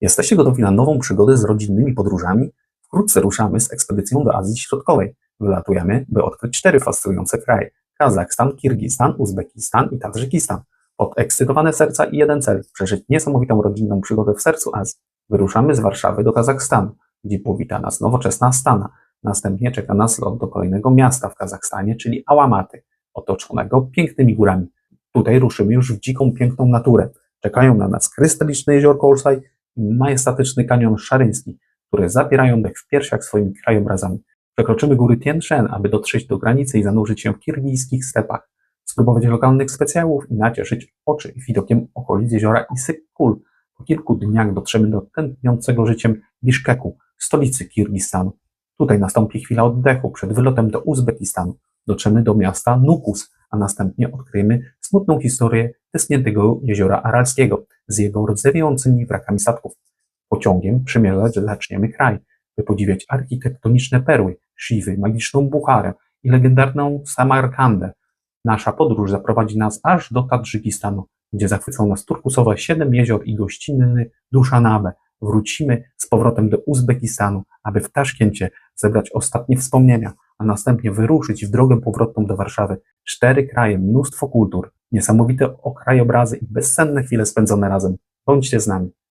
Jesteście gotowi na nową przygodę z rodzinnymi podróżami? Wkrótce ruszamy z ekspedycją do Azji Środkowej. Wylatujemy, by odkryć cztery fascynujące kraje: Kazachstan, Kirgistan, Uzbekistan i Tadżykistan. Podekscytowane serca i jeden cel przeżyć niesamowitą rodzinną przygodę w sercu Azji. Wyruszamy z Warszawy do Kazachstanu, gdzie powita nas nowoczesna Astana. Następnie czeka nas lot do kolejnego miasta w Kazachstanie, czyli Ałamaty, otoczonego pięknymi górami. Tutaj ruszymy już w dziką, piękną naturę. Czekają na nas krystaliczne jeziorko Olszaj i majestatyczny kanion Szaryński, które zapierają dech w piersiach swoimi krajobrazami. Przekroczymy góry Tien aby dotrzeć do granicy i zanurzyć się w kirgijskich stepach, spróbować lokalnych specjałów i nacieszyć oczy widokiem okolic jeziora Isyk-Kul. Po kilku dniach dotrzemy do tętniącego życiem Biszkeku, stolicy Kirgistanu. Tutaj nastąpi chwila oddechu przed wylotem do Uzbekistanu. Dotrzemy do miasta Nukus, a następnie odkryjemy smutną historię tęskniętego jeziora Aralskiego z jego rdzewiejącymi wrakami statków. Pociągiem przemierzać zaczniemy kraj, by podziwiać architektoniczne perły, Siwy, magiczną Bucharę i legendarną Samarkandę. Nasza podróż zaprowadzi nas aż do Tadżykistanu, gdzie zachwycą nas turkusowe siedem jezior i gościnny Duszanabe. Wrócimy z powrotem do Uzbekistanu, aby w Taszkencie zebrać ostatnie wspomnienia, a następnie wyruszyć w drogę powrotną do Warszawy. Cztery kraje, mnóstwo kultur, niesamowite krajobrazy i bezsenne chwile spędzone razem. Bądźcie z nami.